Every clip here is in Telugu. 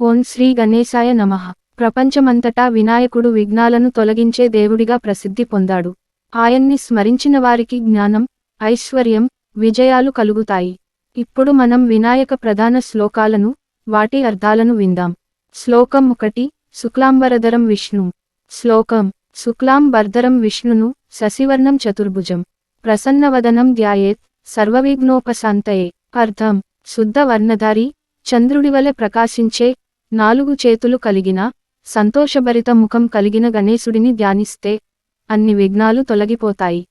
ఓం శ్రీ గణేశాయ నమః. ప్రపంచమంతటా వినాయకుడు విఘ్నాలను తొలగించే దేవుడిగా ప్రసిద్ధి పొందాడు. ఆయన్ని స్మరించిన వారికి జ్ఞానం ఐశ్వర్యం విజయాలు కలుగుతాయి. ఇప్పుడు మనం వినాయక ప్రధాన శ్లోకాలను వాటి అర్థాలను విందాం. శ్లోకం ఒకటి శుక్లాంబరధరం విష్ణు. శ్లోకం శుక్లాంబర్ధరం విష్ణును శశివర్ణం చతుర్భుజం. ప్రసన్నవదనం ధ్యాయేత్ సర్వవిఘ్నోపశాంతయే. అర్థం శుద్ధ వర్ణధారి చంద్రుడివలె ప్రకాశించే నాలుగు చేతులు కలిగిన సంతోషభరిత ముఖం కలిగిన గణేశుడిని ధ్యానిస్తే అన్ని విఘ్నాలు తొలగిపోతాయి.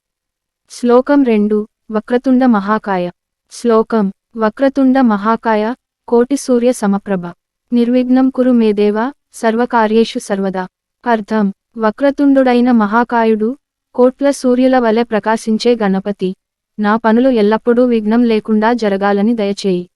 శ్లోకం రెండు వక్రతుండ మహాకాయ. శ్లోకం వక్రతుండ మహాకాయ కోటి సూర్య సమప్రభ. నిర్విఘ్నం కురు మేదేవా సర్వకార్యేషు సర్వదా. అర్థం వక్రతుండుడైన మహాకాయుడు కోట్ల సూర్యుల వలె ప్రకాశించే గణపతి. నా పనులు ఎల్లప్పుడూ విఘ్నం లేకుండా జరగాలని దయచేయి.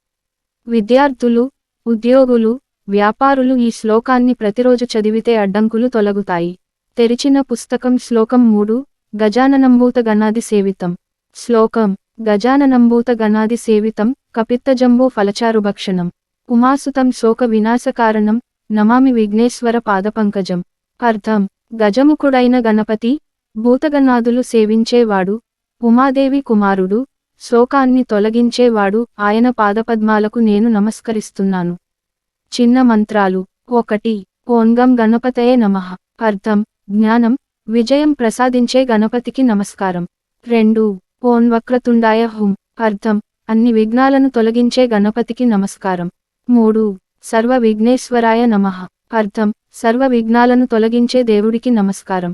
విద్యార్థులు ఉద్యోగులు వ్యాపారులు ఈ శ్లోకాన్ని ప్రతిరోజు చదివితే అడ్డంకులు తొలగుతాయి. తెరిచిన పుస్తకం శ్లోకం మూడు గజాననంభూత గణాది సేవితం. శ్లోకం గజాననంభూత గణాది సేవితం కపిత్తజంబూ ఫలచారు భక్షణం ఉమాసుతం శోక వినాశకారణం నమామి విఘ్నేశ్వర పాదపంకజం. అర్థం గజముఖుడైన గణపతి భూతగణాదులు సేవించేవాడు ఉమాదేవి కుమారుడు శోకాన్ని తొలగించేవాడు ఆయన పాదపద్మాలకు నేను నమస్కరిస్తున్నాను. చిన్న మంత్రాలు. ఒకటి ఓంగం గణపతయే నమః. అర్థం జ్ఞానం విజయం ప్రసాదించే గణపతికి నమస్కారం. రెండు ఓం వక్రతుండాయ హుం. అర్థం అన్ని విఘ్నాలను తొలగించే గణపతికి నమస్కారం. మూడు సర్వ విఘ్నేశ్వరాయ నమః. అర్థం సర్వ విఘ్నాలను తొలగించే దేవుడికి నమస్కారం.